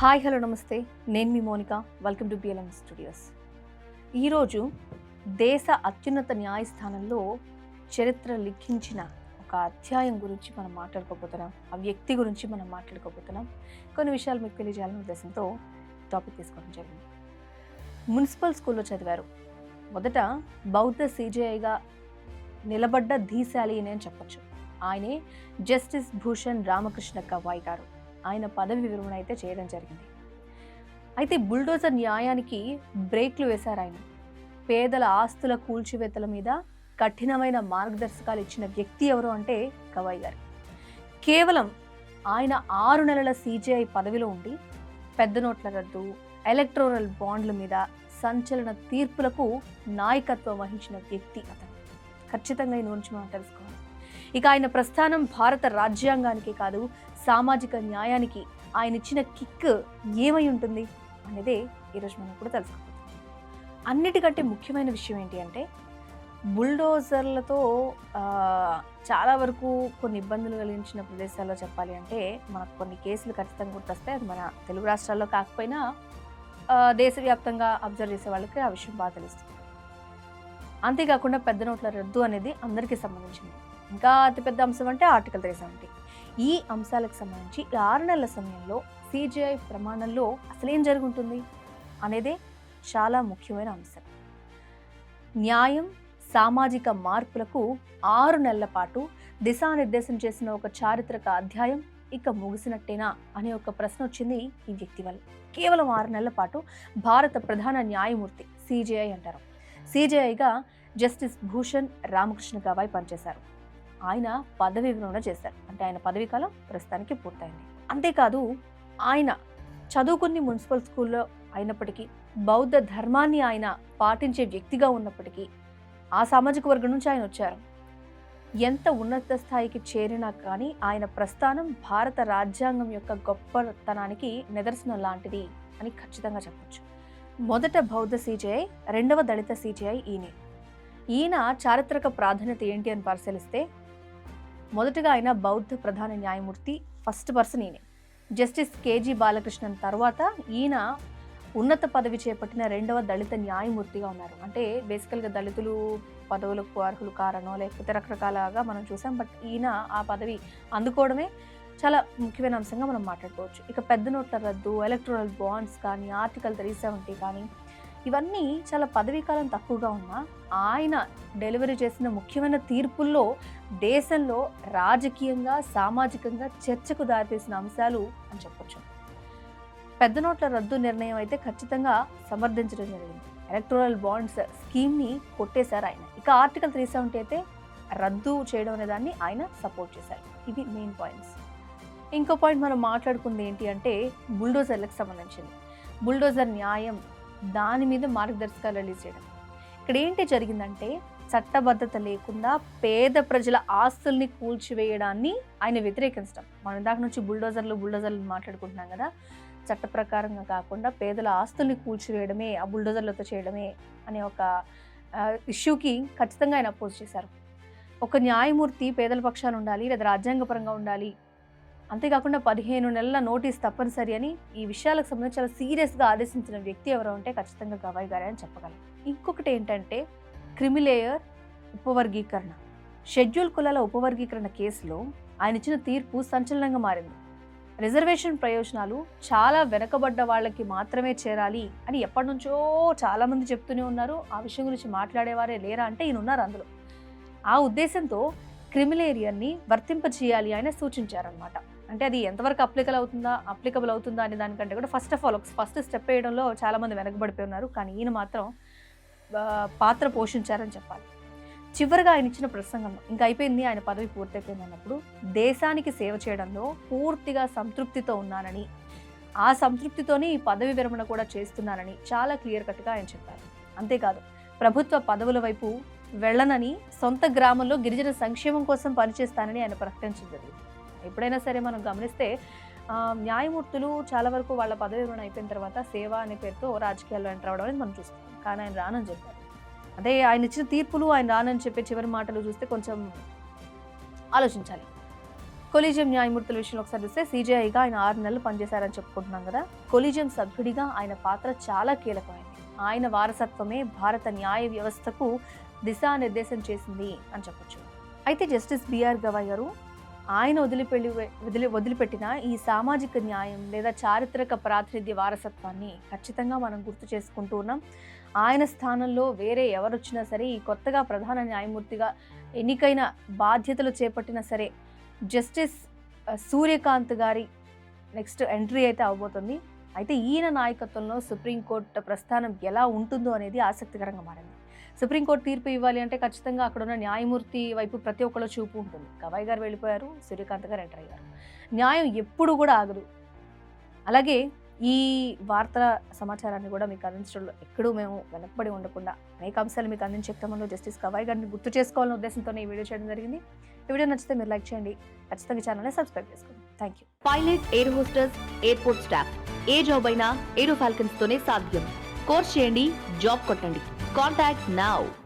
Hi hello నమస్తే. నేను మీ Monika. Welcome to BLM studios ఈరోజు దేశ అత్యున్నత న్యాయస్థానంలో చరిత్ర లిఖించిన ఒక అధ్యాయం గురించి మనం మాట్లాడుకోబోతున్నాం. ఆ వ్యక్తి గురించి మనం మాట్లాడుకోబోతున్నాం. కొన్ని విషయాలు మీకు తెలియజేయాలనే ఉద్దేశంతో టాపిక్ తీసుకోవడం జరిగింది. మున్సిపల్ స్కూల్లో చదివారు. మొదట బౌద్ధ సీజేఐగా నిలబడ్డ ధీశాలి అని చెప్పొచ్చు. ఆయనే జస్టిస్ భూషణ్ రామకృష్ణ కవాయ్ గారు. ఆయన పదవి విరమణ అయితే చేయడం జరిగింది. అయితే బుల్డోజర్ న్యాయానికి బ్రేక్లు వేశారు ఆయన. పేదల ఆస్తుల కూల్చివేతల మీద కఠినమైన మార్గదర్శకాలు ఇచ్చిన వ్యక్తి ఎవరు అంటే కవాయ్ గారు. కేవలం ఆయన ఆరు నెలల సీజీఐ పదవిలో ఉండి పెద్ద నోట్ల రద్దు ఎలక్ట్రోరల్ బాండ్ల మీద సంచలన తీర్పులకు నాయకత్వం వహించిన వ్యక్తి అతను. ఖచ్చితంగా ఈ గురించి మనం తెలుసుకోవాలి. ఇక ఆయన ప్రస్థానం భారత రాజ్యాంగానికి కాదు సామాజిక న్యాయానికి ఆయన ఇచ్చిన కిక్ ఏమై ఉంటుంది అనేదే ఈరోజు మనం కూడా తెలుసుకోవాలి అన్నిటికంటే ముఖ్యమైన విషయం ఏంటి అంటే బుల్డోజర్లతో చాలా వరకు కొన్ని ఇబ్బందులు కలిగించిన ప్రదేశాల్లో చెప్పాలి అంటే మనకు కొన్ని కేసులు ఖచ్చితంగా గుర్తొస్తాయి. అది మన తెలుగు రాష్ట్రాల్లో కాకపోయినా దేశవ్యాప్తంగా అబ్జర్వ్ చేసే వాళ్ళకి ఆ విషయం బాగా తెలుస్తుంది. అంతేకాకుండా పెద్ద నోట్ల రద్దు అనేది అందరికీ సంబంధించింది ఇంకా అతిపెద్ద అంశం అంటే ఆర్టికల్ త్రీ సెవెంటీ. ఈ అంశాలకు సంబంధించి ఆరు నెలల సమయంలో సిజిఐ ప్రమాణంలో అసలేం జరుగుతుంది అనేదే చాలా ముఖ్యమైన అంశం. న్యాయం సామాజిక మార్పులకు ఆరు నెలల పాటు దిశానిర్దేశం చేసిన ఒక చారిత్రక అధ్యాయం ఇక ముగిసినట్టేనా అనే ఒక ప్రశ్న వచ్చింది ఈ వ్యక్తి వల్ల. కేవలం ఆరు నెలల పాటు భారత ప్రధాన న్యాయమూర్తి సిజేఐ అంటారు. సిజేఐగా జస్టిస్ భూషణ్ రామకృష్ణ గవాయ్ పనిచేశారు. ఆయన పదవి విరమణ చేశారు. అంటే ఆయన పదవి కాలం ప్రస్తుతానికి పూర్తయింది. అంతేకాదు ఆయన చదువుకుని మున్సిపల్ స్కూల్లో అయినప్పటికీ బౌద్ధ ధర్మాన్ని ఆయన పాటించే వ్యక్తిగా ఉన్నప్పటికీ ఆ సామాజిక వర్గం నుంచి ఆయన వచ్చారు. ఎంత ఉన్నత స్థాయికి చేరినా కానీ ఆయన ప్రస్థానం భారత రాజ్యాంగం యొక్క గొప్పతనానికి నిదర్శనం లాంటిది అని ఖచ్చితంగా చెప్పొచ్చు. మొదట బౌద్ధ సీజేఐ రెండవ దళిత సీజేఐ ఈయనే. ఈయన చారిత్రక ప్రాధాన్యత ఏంటి అని పరిశీలిస్తే మొదటగా ఆయన బౌద్ధ ప్రధాన న్యాయమూర్తి ఫస్ట్ పర్సన్ ఈయనే. జస్టిస్ కేజీ బాలకృష్ణన్ తర్వాత ఈయన ఉన్నత పదవి చేపట్టిన రెండవ దళిత న్యాయమూర్తిగా ఉన్నారు. అంటే బేసికల్గా దళితులు పదవులకు అర్హులు కారణం లేకపోతే రకరకాలుగా మనం చూసాం బట్ ఈయన ఆ పదవి అందుకోవడమే చాలా ముఖ్యమైన అంశంగా మనం మాట్లాడుకోవచ్చు. ఇక పెద్ద నోట్ల రద్దు ఎలక్ట్రల్ బాండ్స్ కానీ ఆర్టికల్ త్రీ సెవెంటీ కానీ ఇవన్నీ చాలా పదవీ కాలం తక్కువగా ఉన్నా ఆయన డెలివరీ చేసిన ముఖ్యమైన తీర్పుల్లో దేశంలో రాజకీయంగా సామాజికంగా చర్చకు దారితీసిన అంశాలు అని చెప్పొచ్చు. పెద్ద నోట్ల రద్దు నిర్ణయం అయితే ఖచ్చితంగా సమర్థించడం జరిగింది. ఎలక్ట్రల్ బాండ్స్ స్కీమ్ని కొట్టేశారు ఆయన. ఇక ఆర్టికల్ త్రీ సెవెంటీ అయితే రద్దు చేయడం అనే దాన్ని ఆయన సపోర్ట్ చేశారు. ఇవి మెయిన్ పాయింట్స్. ఇంకో పాయింట్ మనం మాట్లాడుకుంది ఏంటి అంటే బుల్డోజర్లకు సంబంధించింది. బుల్డోజర్ న్యాయం దాని మీద మార్గదర్శకాలు రిలీజ్ చేయడం. ఇక్కడ ఏంటి జరిగిందంటే చట్టబద్ధత లేకుండా పేద ప్రజల ఆస్తుల్ని కూల్చివేయడాన్ని ఆయన వ్యతిరేకించడం. మనం ఇందాక నుంచి బుల్డోజర్లు బుల్డోజర్లు మాట్లాడుకుంటున్నాం కదా. చట్ట ప్రకారంగా కాకుండా పేదల ఆస్తుల్ని కూల్చివేయడమే ఆ బుల్డోజర్లతో చేయడమే అనే ఒక ఇష్యూకి ఖచ్చితంగా ఆయన అపోజ్ చేశారు. ఒక న్యాయమూర్తి పేదల పక్షాన ఉండాలి లేదా రాజ్యాంగపరంగా ఉండాలి అంతేకాకుండా పదిహేను నెలల నోటీస్ తప్పనిసరి అని ఈ విషయాలకు సంబంధించి చాలా సీరియస్గా ఆదేశించిన వ్యక్తి ఎవరో అంటే ఖచ్చితంగా గవాయ్ గారే అని చెప్పగలం. ఇంకొకటి ఏంటంటే క్రిమిలేయర్ ఉపవర్గీకరణ. షెడ్యూల్ కులాల ఉపవర్గీకరణ కేసులో ఆయన ఇచ్చిన తీర్పు సంచలనంగా మారింది. రిజర్వేషన్ ప్రయోజనాలు చాలా వెనకబడ్డ వాళ్ళకి మాత్రమే చేరాలి అని ఎప్పటి నుంచో చాలామంది చెప్తూనే ఉన్నారు. ఆ విషయం గురించి మాట్లాడేవారే లేరా అంటే ఈయన ఉన్నారు అందులో. ఆ ఉద్దేశంతో క్రిమిలేరియన్ని వర్తింపజేయాలి ఆయన సూచించారనమాట అంటే అది ఎంతవరకు అప్లికల్ అవుతుందా అప్లికబుల్ అవుతుందా అనే దానికంటే కూడా ఫస్ట్ ఆఫ్ ఆల్ ఒక ఫస్ట్ స్టెప్ వేయడంలో చాలామంది వెనకబడిపోయి ఉన్నారు. కానీ ఈయన మాత్రం పాత్ర పోషించారని చెప్పాలి. చివరిగా ఆయన ఇచ్చిన ప్రసంగం ఇంకా అయిపోయింది ఆయన పదవి పూర్తయిపోయింది అన్నప్పుడు దేశానికి సేవ చేయడంలో పూర్తిగా సంతృప్తితో ఉన్నానని ఆ సంతృప్తితోనే ఈ పదవి విరమణ కూడా చేస్తున్నానని చాలా క్లియర్ కట్గా ఆయన చెప్పారు. అంతేకాదు ప్రభుత్వ పదవుల వైపు వెళ్ళనని సొంత గ్రామంలో గిరిజన సంక్షేమం కోసం పనిచేస్తానని ఆయన ప్రకటించడం జరిగింది. ఎప్పుడైనా సరే మనం గమనిస్తే న్యాయమూర్తులు చాలా వరకు వాళ్ళ పదవి విరమణ అయిపోయిన తర్వాత సేవ అనే పేరుతో రాజకీయాల్లో ఎంటర్ అవడం అనేది మనం చూస్తాం కానీ ఆయన రానని చెప్పారు. అదే ఆయన ఇచ్చిన తీర్పులు ఆయన రానని చెప్పే చివరి మాటలు చూస్తే కొంచెం ఆలోచించాలి. కొలీజియం న్యాయమూర్తుల విషయంలో ఒకసారి చూస్తే సీజీఐగా ఆయన ఆరు నెలలు పనిచేశారని చెప్పుకుంటున్నాం కదా. కొలీజియం సభ్యుడిగా ఆయన పాత్ర చాలా కీలకమైంది. ఆయన వారసత్వమే భారత న్యాయ వ్యవస్థకు దిశానిర్దేశం చేసింది అని చెప్పొచ్చు. అయితే జస్టిస్ బిఆర్ గవాయ్ గారు ఆయన వదిలిపెళ్ళి వదిలి వదిలిపెట్టిన ఈ సామాజిక న్యాయం లేదా చారిత్రక ప్రాతినిధ్య వారసత్వాన్ని ఖచ్చితంగా మనం గుర్తు చేసుకుంటూ ఉన్నాం. ఆయన స్థానంలో వేరే ఎవరు వచ్చినా సరే ఈ కొత్తగా ప్రధాన న్యాయమూర్తిగా ఎన్నికైన బాధ్యతలు చేపట్టినా సరే జస్టిస్ సూర్యకాంత్ గారి నెక్స్ట్ ఎంట్రీ అయితే అవబోతుంది. అయితే ఈయన నాయకత్వంలో సుప్రీంకోర్టు ప్రస్థానం ఎలా ఉంటుందో అనేది ఆసక్తికరంగా మారింది. సుప్రీంకోర్టు తీర్పు ఇవ్వాలి అంటే ఖచ్చితంగా అక్కడ ఉన్న న్యాయమూర్తి వైపు ప్రతి ఒక్కళ్ళు చూపు ఉంటుంది. కవాయ్ గారు వెళ్ళిపోయారు సూర్యకాంత్ గారు ఎంటర్ అయ్యారు. న్యాయం ఎప్పుడు కూడా ఆగదు. అలాగే ఈ వార్తల సమాచారాన్ని కూడా మీకు అందించడంలో ఎక్కడూ మేము వెనకబడి ఉండకుండా అనేక అంశాలు మీకు అందించే క్రమంలో జస్టిస్ కవాయ్ గారిని గుర్తు చేసుకోవాలనే ఉద్దేశంతోనే ఈ వీడియో చేయడం జరిగింది. ఈ వీడియో నచ్చితే మీరు లైక్ చేయండి. ఖచ్చితంగా ఛానల్ని సబ్స్క్రైబ్ చేసుకోండి. Thank you pilot air hostesses airport staff. A job అయినా ఏరో ఫాల్కన్స్ తోనే సాధ్యం. కోర్స్ చేయండి జాబ్ కొట్టండి. Contact now.